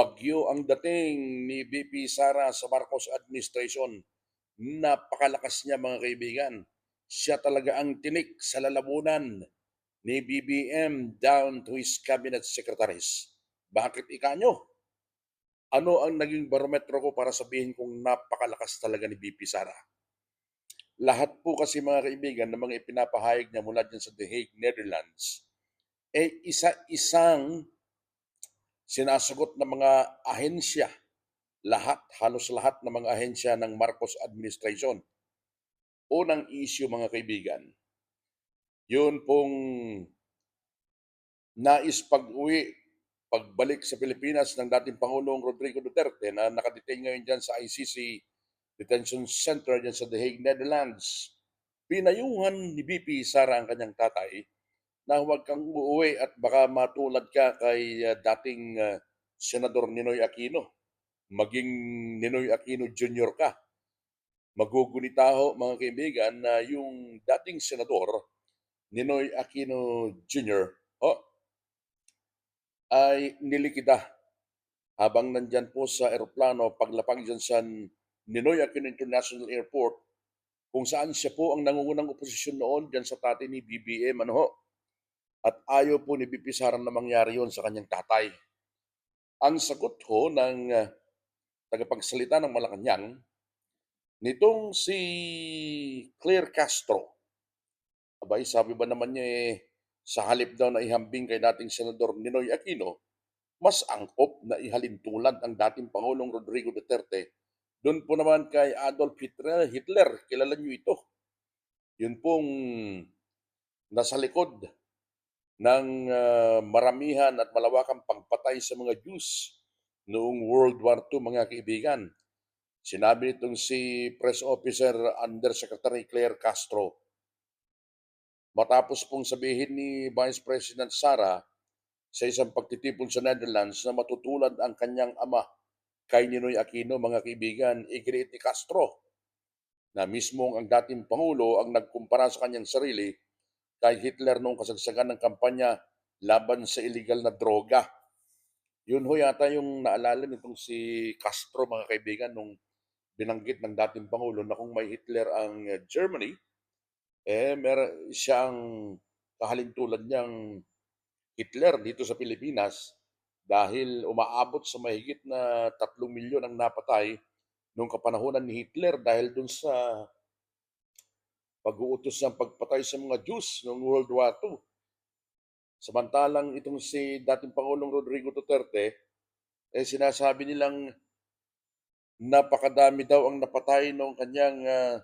bagyo ang dating ni VP Sara sa Marcos administration. Napakalakas niya mga kaibigan. Siya talaga ang tinik sa lalamunan ni BBM down to his cabinet secretaries. Bakit ikanyo? Ano ang naging barometro ko para sabihin kong napakalakas talaga ni VP Sara? Lahat po kasi mga kaibigan ng mga ipinapahayag niya mula dyan sa The Hague, Netherlands, eh isa-isang sinasagot ng mga ahensya, lahat, halos lahat ng mga ahensya ng Marcos administration. Unang issue mga kaibigan, yun pong nais pag-uwi, pagbalik sa Pilipinas ng dating Pangulong Rodrigo Duterte na nakadetain ngayon dyan sa ICC Detention Center dyan sa The Hague, Netherlands. Pinayuhan ni BP Sara ang kanyang tatay na huwag kang uuwi at baka matulad ka kay uh, dating uh, Senador Ninoy Aquino. Maging Ninoy Aquino Jr. ka. Magugunita mga kaibigan na yung dating Senador Ninoy Aquino Jr. Oh, ay nilikida habang nandyan po sa eroplano paglapag dyan sa Ninoy Aquino International Airport kung saan siya po ang nangungunang oposisyon noon dyan sa tati ni BBM ano ho. At ayaw po ni Sara na mangyari yon sa kanyang tatay. Ang sagot ho ng uh, tagapagsalita ng Malacanang nitong si Claire Castro. Abay, sabi ba naman niya eh, sa halip daw na ihambing kay dating Senador Ninoy Aquino, mas angkop na ihalintulad ang dating Pangulong Rodrigo Duterte. Doon po naman kay Adolf Hitler, Hitler kilala niyo ito. Yun pong nasa likod ng uh, maramihan at malawakang pagpatay sa mga Jews noong World War II, mga kaibigan. Sinabi nitong si Press Officer Undersecretary Claire Castro, matapos pong sabihin ni Vice President Sara sa isang pagtitipon sa Netherlands na matutulad ang kanyang ama kay Ninoy Aquino, mga kaibigan, igreet ni Castro na mismong ang dating Pangulo ang nagkumpara sa kanyang sarili kay Hitler noong kasagsagan ng kampanya laban sa illegal na droga. Yun ho yata yung naalala nitong si Castro, mga kaibigan, nung binanggit ng dating Pangulo na kung may Hitler ang uh, Germany, eh mer siya ang kahalintulad niyang Hitler dito sa Pilipinas dahil umaabot sa mahigit na tatlong milyon ang napatay noong kapanahonan ni Hitler dahil dun sa pag-uutos ng pagpatay sa mga Jews noong World War II. Samantalang itong si dating Pangulong Rodrigo Duterte, eh sinasabi nilang napakadami daw ang napatay noong kanyang uh,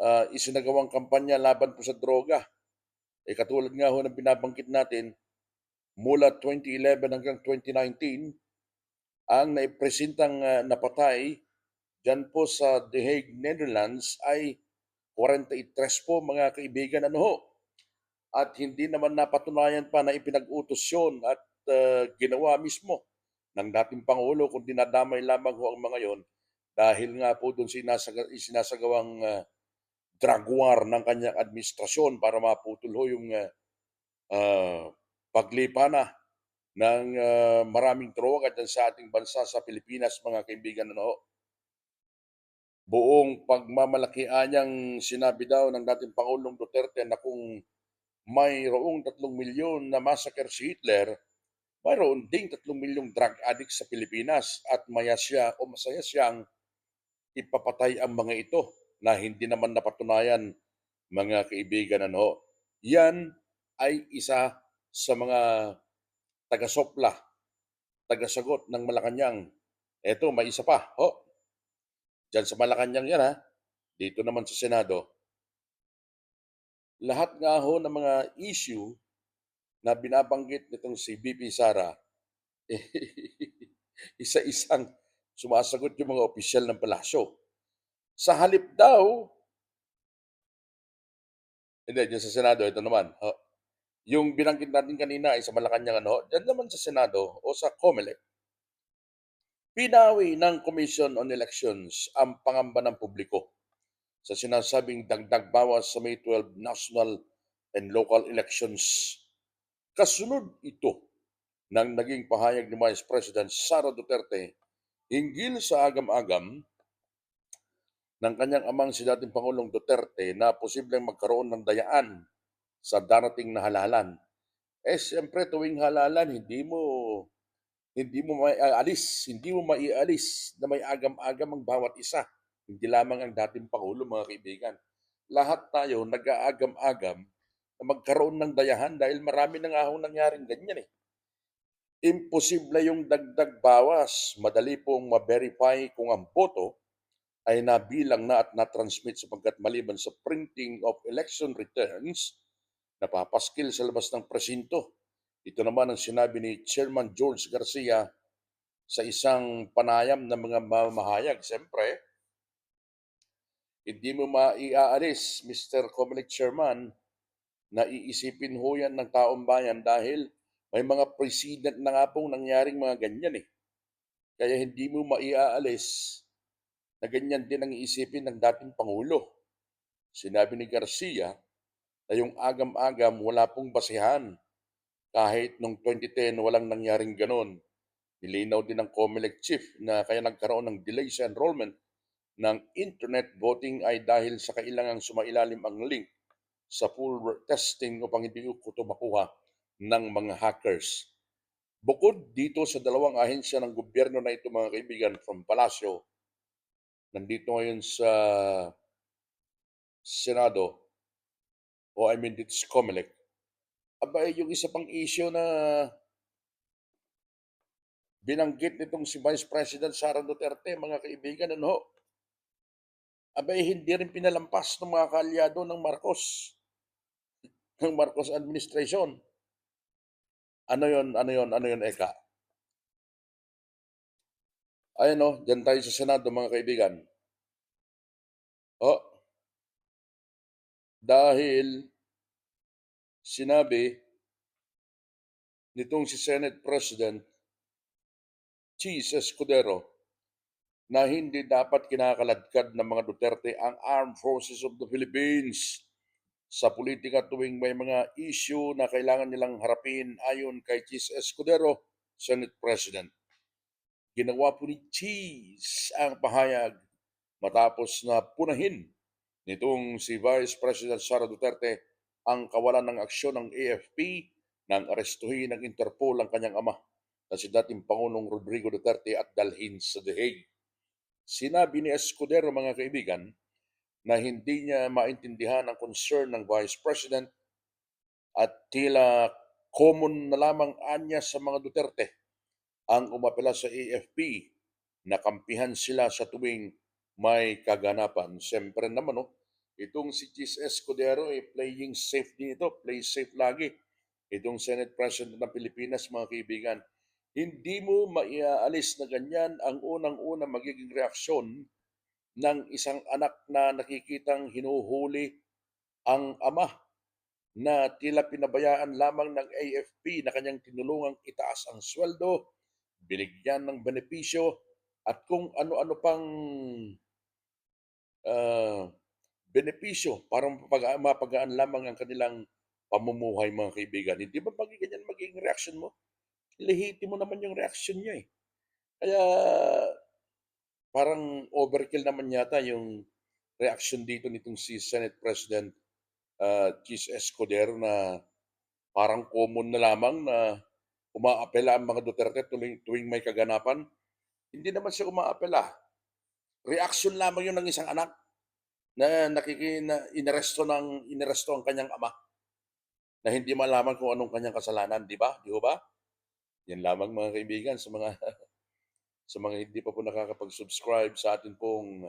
uh, isinagawang kampanya laban po sa droga. Eh katulad nga ho ng binabanggit natin, mula 2011 hanggang 2019, ang naipresentang uh, napatay dyan po sa The Hague, Netherlands ay 43 po mga kaibigan ano ho. At hindi naman napatunayan pa na ipinag-utos yun at uh, ginawa mismo ng dating Pangulo kung dinadamay lamang ho ang mga yon dahil nga po doon sinasag- sinasagawang uh, drug war ng kanyang administrasyon para maputol ho yung uh, uh, paglipana ng uh, maraming droga dyan sa ating bansa sa Pilipinas mga kaibigan ano buong pagmamalaki anyang sinabi daw ng dating Pangulong Duterte na kung mayroong tatlong milyon na massacre si Hitler, mayroon ding tatlong milyong drug addicts sa Pilipinas at maya siya o masaya siyang ipapatay ang mga ito na hindi naman napatunayan mga kaibigan ano. Yan ay isa sa mga taga-sopla, taga-sagot ng Malacanang. Eto, may isa pa. Ho, Diyan sa Malacanang yan ha. Dito naman sa Senado. Lahat nga ho ng mga issue na binabanggit nitong si BP Sara, eh, isa-isang sumasagot yung mga opisyal ng palasyo. Sa halip daw, hindi, dyan sa Senado, ito naman. Ho, yung binanggit natin kanina ay sa Malacanang ano, dyan naman sa Senado o sa COMELEC, Pinawi ng Commission on Elections ang pangamba ng publiko sa sinasabing dagdag bawas sa May 12 national and local elections. Kasunod ito ng naging pahayag ni Vice President Sara Duterte hinggil sa agam-agam ng kanyang amang si dating Pangulong Duterte na posibleng magkaroon ng dayaan sa darating na halalan. Eh siyempre tuwing halalan hindi mo hindi mo maialis, hindi mo maialis na may agam-agam ang bawat isa. Hindi lamang ang dating Pangulo mga kaibigan. Lahat tayo nag-aagam-agam na magkaroon ng dayahan dahil marami na nga hong nangyaring ganyan eh. Imposible yung dagdag bawas. Madali pong ma-verify kung ang boto ay nabilang na at na-transmit sapagkat maliban sa printing of election returns, napapaskil sa labas ng presinto. Ito naman ang sinabi ni Chairman George Garcia sa isang panayam ng mga mamahayag. Siyempre, hindi mo maiaalis, Mr. Comelec Chairman, na iisipin ho yan ng taong bayan dahil may mga precedent na nga pong nangyaring mga ganyan eh. Kaya hindi mo maiaalis na ganyan din ang iisipin ng dating Pangulo. Sinabi ni Garcia na yung agam-agam wala pong basihan. Kahit noong 2010 walang nangyaring ganon. Nilinaw din ng COMELEC chief na kaya nagkaroon ng delay sa enrollment ng internet voting ay dahil sa kailangang sumailalim ang link sa full testing upang hindi ito makuha ng mga hackers. Bukod dito sa dalawang ahensya ng gobyerno na ito mga kaibigan from Palasyo, nandito ngayon sa Senado, o I mean dito sa COMELEC, aba yung isa pang issue na binanggit nitong si Vice President Sara Duterte, mga kaibigan, ano? Abay, hindi rin pinalampas ng mga kaalyado ng Marcos, ng Marcos administration. Ano yon, ano yon, ano yon, Eka? Ayan o, dyan tayo sa Senado, mga kaibigan. Oh, dahil sinabi nitong si Senate President Cheese Escudero na hindi dapat kinakaladkad ng mga Duterte ang Armed Forces of the Philippines sa politika tuwing may mga issue na kailangan nilang harapin ayon kay Cheese Escudero, Senate President. Ginawa po ni Cheese ang pahayag matapos na punahin nitong si Vice President Sara Duterte ang kawalan ng aksyon ng AFP nang arestuhin ng Interpol ang kanyang ama na si dating Pangulong Rodrigo Duterte at dalhin sa The Hague. Sinabi ni Escudero mga kaibigan na hindi niya maintindihan ang concern ng Vice President at tila common na lamang anya sa mga Duterte ang umapela sa AFP na kampihan sila sa tuwing may kaganapan. Siyempre naman, no, itong si Chis Escudero, eh, playing safe din ito, play safe lagi. Itong Senate President ng Pilipinas, mga kaibigan, hindi mo maiaalis na ganyan ang unang-una magiging reaksyon ng isang anak na nakikitang hinuhuli ang ama na tila pinabayaan lamang ng AFP na kanyang tinulungang itaas ang sweldo, binigyan ng benepisyo, at kung ano-ano pang uh, benepisyo para mapag- mapagaan lamang ang kanilang pamumuhay mga kaibigan. Hindi ba pag ganyan magiging reaction mo? Lehitimo naman yung reaction niya eh. Kaya parang overkill naman yata yung reaction dito nitong si Senate President uh, Chis Escudero na parang common na lamang na umaapela ang mga Duterte tuwing, tuwing may kaganapan. Hindi naman siya umaapela. Reaction lamang yun ng isang anak na nakikina inaresto ng inaresto ang kanyang ama na hindi malaman kung anong kanyang kasalanan, di ba? Di ba? Yan lamang mga kaibigan sa mga sa mga hindi pa po nakakapag-subscribe sa atin pong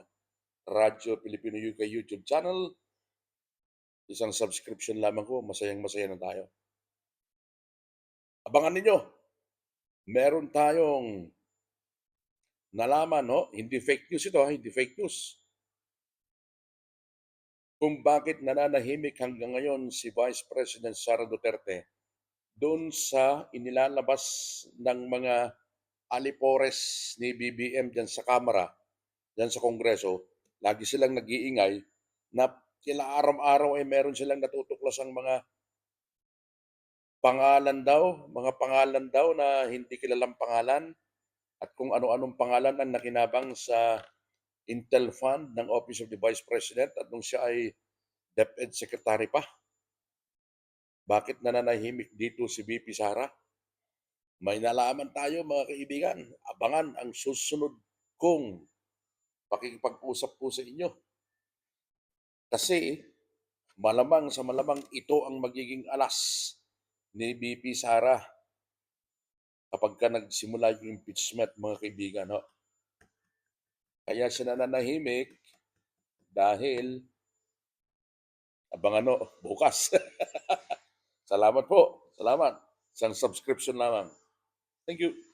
Radyo Pilipino UK YouTube channel. Isang subscription lamang ko, masayang masaya na tayo. Abangan ninyo, meron tayong nalaman, no? Hindi fake news ito, ha? hindi fake news. Kung bakit nananahimik hanggang ngayon si Vice President Sara Duterte doon sa inilalabas ng mga alipores ni BBM dyan sa Kamara, dyan sa Kongreso, lagi silang nag-iingay na kila araw-araw ay meron silang natutuklas ang mga pangalan daw, mga pangalan daw na hindi kilalang pangalan at kung ano-anong pangalan ang nakinabang sa Intel Fund ng Office of the Vice President at nung siya ay DepEd Secretary pa. Bakit nananahimik dito si VP Sara? May nalaman tayo mga kaibigan. Abangan ang susunod kong pakikipag-usap po sa inyo. Kasi malamang sa malamang ito ang magiging alas ni VP Sara kapag ka nagsimula yung impeachment mga kaibigan. Ho. Kaya siya nananahimik dahil abangan no, bukas. Salamat po. Salamat. Isang subscription lamang. Thank you.